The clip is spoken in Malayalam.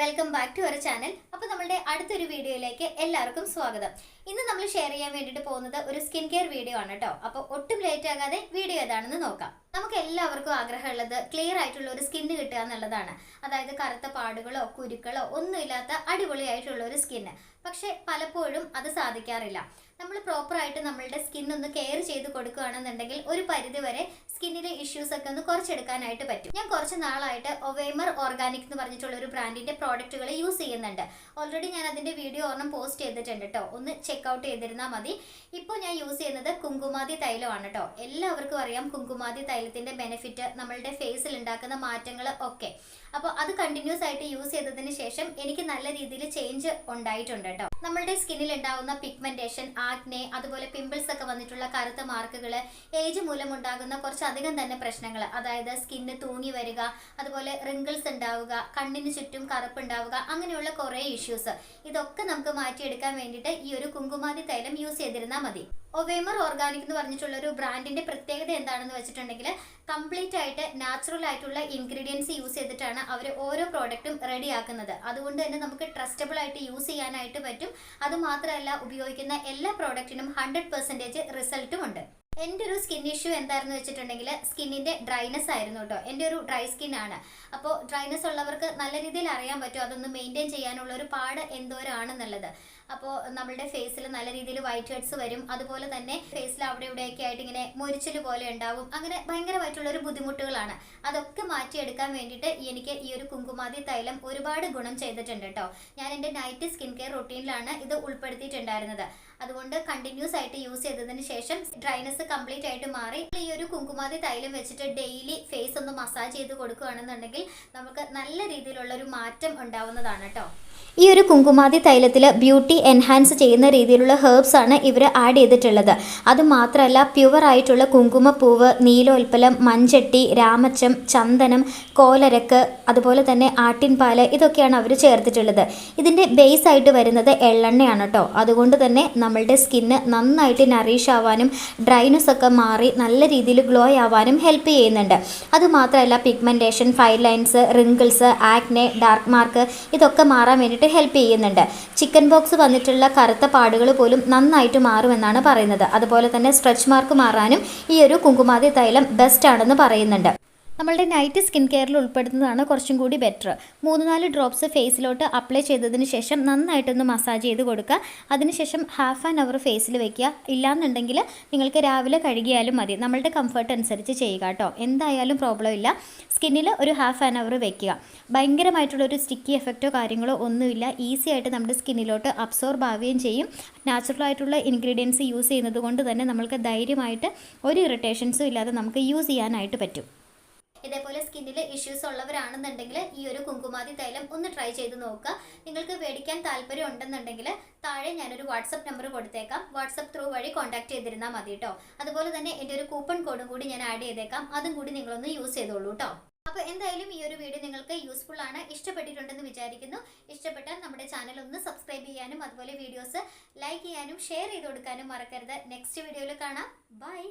Welcome back to our channel അപ്പോൾ നമ്മളുടെ അടുത്തൊരു വീഡിയോയിലേക്ക് എല്ലാവർക്കും സ്വാഗതം. ഇന്ന് നമ്മൾ ഷെയർ ചെയ്യാൻ വേണ്ടിട്ട് പോകുന്നത് ഒരു സ്കിൻ കെയർ വീഡിയോ ആണ് കേട്ടോ അപ്പോൾ ഒട്ടും ലേറ്റ് ആകാതെ വീഡിയോ ഏതാണെന്ന് നോക്കാം. നമുക്ക് എല്ലാവർക്കും ആഗ്രഹമുള്ളത് ക്ലിയർ ആയിട്ടുള്ള ഒരു സ്കിന്ന് കിട്ടുക എന്നുള്ളതാണ്. അതായത് കറുത്ത പാടുകളോ കുരുക്കളോ ഒന്നുമില്ലാത്ത അടിപൊളിയായിട്ടുള്ള ഒരു സ്കിന്ന് പക്ഷെ പലപ്പോഴും അത് സാധിക്കാറില്ല. നമ്മൾ പ്രോപ്പറായിട്ട് നമ്മളുടെ സ്കിൻ ഒന്ന് കെയർ ചെയ്ത് കൊടുക്കുകയാണെന്നുണ്ടെങ്കിൽ ഒരു പരിധിവരെ സ്കിന്നിലെ ഇഷ്യൂസ് ഒക്കെ ഒന്ന് കുറച്ചെടുക്കാനായിട്ട് പറ്റും. ഞാൻ കുറച്ച് നാളായിട്ട് ഒവേമർ ഓർഗാനിക് എന്ന് പറഞ്ഞിട്ടുള്ള ഒരു ബ്രാൻഡിന്റെ പ്രോഡക്റ്റുകൾ യൂസ് ചെയ്യുന്നുണ്ട്. ഓൾറെഡി ഞാൻ അതിന്റെ വീഡിയോ ഒരെണ്ണം പോസ്റ്റ് ചെയ്തിട്ടുണ്ട് കേട്ടോ ഒന്ന് ചെക്ക് ഔട്ട് ചെയ്തിരുന്നാൽ മതി. ഇപ്പോൾ ഞാൻ യൂസ് ചെയ്യുന്നത് കുങ്കുമാതി തൈലമാണ് കേട്ടോ എല്ലാവർക്കും അറിയാം കുങ്കുമാതി തൈലത്തിന്റെ ബെനിഫിറ്റ് നമ്മളുടെ ഫേസിൽ ഉണ്ടാക്കുന്ന മാറ്റങ്ങൾ ഒക്കെ. അപ്പോൾ അത് കണ്ടിന്യൂസ് ആയിട്ട് യൂസ് ചെയ്തതിന് ശേഷം എനിക്ക് നല്ല രീതിയിൽ ചേഞ്ച് ഉണ്ടായിട്ടുണ്ട് കേട്ടോ നമ്മളുടെ സ്കിന്നിൽ ഉണ്ടാകുന്ന പിഗ്മെന്റേഷൻ ആഗ്നെ അതുപോലെ പിമ്പിൾസ് ഒക്കെ വന്നിട്ടുള്ള കറുത്ത മാർക്കുകൾ ഏജ് മൂലം ഉണ്ടാകുന്ന കുറച്ചധികം തന്നെ പ്രശ്നങ്ങൾ അതായത് സ്കിന്ന് തൂങ്ങി വരിക അതുപോലെ റിങ്കിൾസ് ഉണ്ടാവുക കണ്ണിന് ചുറ്റും കറുപ്പ് ഉണ്ടാവുക അങ്ങനെയുള്ള കുറേ ഇഷ്യൂസ് ഇതൊക്കെ നമുക്ക് മാറ്റിയെടുക്കാൻ വേണ്ടിയിട്ട് ഈ ഒരു കുങ്കുമാതി തൈലം യൂസ് ചെയ്തിരുന്നാൽ മതി. ഒവേമർ ഓർഗാനിക് എന്ന് പറഞ്ഞിട്ടുള്ള ഒരു ബ്രാൻഡിന്റെ പ്രത്യേകത എന്താണെന്ന് വെച്ചിട്ടുണ്ടെങ്കിൽ കംപ്ലീറ്റ് ആയിട്ട് നാച്ചുറൽ ആയിട്ടുള്ള ഇൻഗ്രീഡിയൻസ് യൂസ് ചെയ്തിട്ടാണ് അവർ ഓരോ പ്രോഡക്റ്റും റെഡി ആക്കുന്നത്. അതുകൊണ്ട് തന്നെ നമുക്ക് ട്രസ്റ്റബിൾ ആയിട്ട് യൂസ് ചെയ്യാനായിട്ട് പറ്റും. അതുമാത്രമല്ല ഉപയോഗിക്കുന്ന എല്ലാ പ്രോഡക്റ്റിനും ഹൺഡ്രഡ് പെർസെന്റേജ് റിസൾട്ടും ഉണ്ട്. എന്റെ ഒരു സ്കിൻ ഇഷ്യൂ എന്തായിരുന്നു വെച്ചിട്ടുണ്ടെങ്കിൽ സ്കിന്നിന്റെ ഡ്രൈനെസ് ആയിരുന്നു കേട്ടോ എന്റെ ഒരു ഡ്രൈ സ്കിൻ ആണ്. അപ്പോൾ ഡ്രൈനെസ് ഉള്ളവർക്ക് നല്ല രീതിയിൽ അറിയാൻ പറ്റും. അതൊന്ന് മെയിന്റെയിൻ ചെയ്യാനുള്ള ഒരു പാട് എന്തോരാണെന്നുള്ളത്. അപ്പോൾ നമ്മളുടെ ഫേസിൽ നല്ല രീതിയിൽ വൈറ്റ് ഹെഡ്സ് വരും. അതുപോലെ തന്നെ ഫേസിൽ അവിടെ ഇവിടെയൊക്കെ ആയിട്ട് ഇങ്ങനെ മുരിച്ചിൽ പോലെ ഉണ്ടാവും. അങ്ങനെ ഭയങ്കരമായിട്ടുള്ള ഒരു ബുദ്ധിമുട്ടുകളാണ്. അതൊക്കെ മാറ്റിയെടുക്കാൻ വേണ്ടിയിട്ട് എനിക്ക് ഈ ഒരു കുങ്കുമാതി തൈലം ഒരുപാട് ഗുണം ചെയ്തിട്ടുണ്ട് കേട്ടോ. ഞാൻ എന്റെ നൈറ്റ് സ്കിൻ കെയർ റൊട്ടീനിലാണ് ഇത് ഉൾപ്പെടുത്തിയിട്ടുണ്ടായിരുന്നത്. അതുകൊണ്ട് കണ്ടിന്യൂസ് ആയിട്ട് യൂസ് ചെയ്തതിന് ശേഷം ഡ്രൈനസ് കംപ്ലീറ്റ് ആയിട്ട് മാറി ഈ ഒരു കുങ്കുമാതി തൈലം വെച്ചിട്ട് ഡെയിലി ഫേസ് ഒന്ന് മസാജ് ചെയ്ത് കൊടുക്കുകയാണെന്നുണ്ടെങ്കിൽ നമുക്ക് നല്ല രീതിയിലുള്ള ഒരു മാറ്റം ഉണ്ടാവുന്നതാണ് കേട്ടോ. ഈ ഒരു കുങ്കുമാതി തൈലത്തിൽ ബ്യൂട്ടി എൻഹാൻസ് ചെയ്യുന്ന രീതിയിലുള്ള ഹെർബ്സ് ആണ് ഇവർ ആഡ് ചെയ്തിട്ടുള്ളത്. അതുമാത്രമല്ല പ്യുവർ ആയിട്ടുള്ള കുങ്കുമപ്പൂവ് നീലോൽപ്പലം മഞ്ചട്ടി രാമച്ചം ചന്ദനം കോലരക്ക് അതുപോലെ തന്നെ ആട്ടിൻപാൽ ഇതൊക്കെയാണ് അവർ ചേർത്തിട്ടുള്ളത്. ഇതിന്റെ ബേസ് ആയിട്ട് വരുന്നത് എള്ളെണ്ണയാണ് കേട്ടോ അതുകൊണ്ട് തന്നെ നമ്മളുടെ സ്കിന്ന് നന്നായിട്ട് നറീഷ് ആവാനും ഡ്രൈനസ് ഒക്കെ മാറി നല്ല രീതിയിൽ ഗ്ലോ ആവാനും ഹെൽപ്പ് ചെയ്യുന്നുണ്ട്. അതുമാത്രമല്ല pigmentation fine lines wrinkles acne dark mark ഇതൊക്കെ മാറാൻ വേണ്ടിയിട്ട് ഹെൽപ്പ് ചെയ്യുന്നുണ്ട്. ചിക്കൻ ബോക്സ് വന്നിട്ടുള്ള കറുത്ത പാടുകൾ പോലും നന്നായിട്ട് മാറുമെന്നാണ് പറയുന്നത്. അതുപോലെ തന്നെ സ്ട്രെച്ച് മാർക്ക് മാറാനും ഈ ഒരു കുങ്കുമാതി തൈലം ബെസ്റ്റ് ആണെന്ന് പറയുന്നുണ്ട്. നമ്മളുടെ നൈറ്റ് സ്കിൻ കെയറിൽ ഉൾപ്പെടുത്തുന്നതാണ് കുറച്ചും കൂടി ബെറ്റർ മൂന്ന് നാല് ഡ്രോപ്സ് ഫേസിലോട്ട് അപ്ലൈ ചെയ്തതിന് ശേഷം നന്നായിട്ടൊന്ന് മസാജ് ചെയ്ത് കൊടുക്കുക. അതിനുശേഷം ഹാഫ് ആൻ അവർ ഫേസിൽ വെക്കുക. ഇല്ലാന്നുണ്ടെങ്കിൽ നിങ്ങൾക്ക് രാവിലെ കഴുകിയാലും മതി. നമ്മളുടെ കംഫർട്ട് അനുസരിച്ച് ചെയ്യുക കേട്ടോ. എന്തായാലും പ്രോബ്ലം ഇല്ല. സ്കിന്നിൽ ഒരു ഹാഫ് ആൻ അവർ വെക്കുക. ഭയങ്കരമായിട്ടുള്ളൊരു സ്റ്റിക്കി എഫക്റ്റോ കാര്യങ്ങളോ ഒന്നുമില്ല. ഈസി ആയിട്ട് നമ്മുടെ സ്കിന്നിലോട്ട് അബ്സോർബ് ആവുകയും ചെയ്യും. നാച്ചുറൽ ആയിട്ടുള്ള ഇൻഗ്രീഡിയൻസ് യൂസ് ചെയ്യുന്നത് കൊണ്ട് തന്നെ നമ്മൾക്ക് ധൈര്യമായിട്ട് ഒരു ഇറിറ്റേഷൻസും ഇല്ലാതെ നമുക്ക് യൂസ് ചെയ്യാനായിട്ട് പറ്റും. ഇതേപോലെ സ്കിന്നിൽ ഇഷ്യൂസ് ഉള്ളവരാണെന്നുണ്ടെങ്കിൽ ഈ ഒരു കുങ്കുമാതി തൈലം ഒന്ന് ട്രൈ ചെയ്ത് നോക്കുക. നിങ്ങൾക്ക് മേടിക്കാൻ താല്പര്യം ഉണ്ടെന്നുണ്ടെങ്കിൽ താഴെ ഞാനൊരു വാട്സപ്പ് നമ്പർ കൊടുത്തേക്കാം. വാട്സപ്പ് ത്രൂ വഴി കോൺടാക്ട് ചെയ്തിരുന്നാൽ മതി കേട്ടോ അതുപോലെ തന്നെ എന്റെ ഒരു കൂപ്പൺ കോഡും കൂടി ഞാൻ ആഡ് ചെയ്തേക്കാം. അതും കൂടി നിങ്ങളൊന്ന് യൂസ് ചെയ്തോളൂ കേട്ടോ അപ്പോൾ എന്തായാലും ഈ ഒരു വീഡിയോ നിങ്ങൾക്ക് യൂസ്ഫുൾ ആണ്. ഇഷ്ടപ്പെട്ടിട്ടുണ്ടെന്ന് വിചാരിക്കുന്നു. ഇഷ്ടപ്പെട്ടാൽ നമ്മുടെ ചാനൽ ഒന്ന് സബ്സ്ക്രൈബ് ചെയ്യാനും അതുപോലെ വീഡിയോസ് ലൈക്ക് ചെയ്യാനും ഷെയർ ചെയ്ത് കൊടുക്കാനും മറക്കരുത്. നെക്സ്റ്റ് വീഡിയോയിൽ കാണാം. ബൈ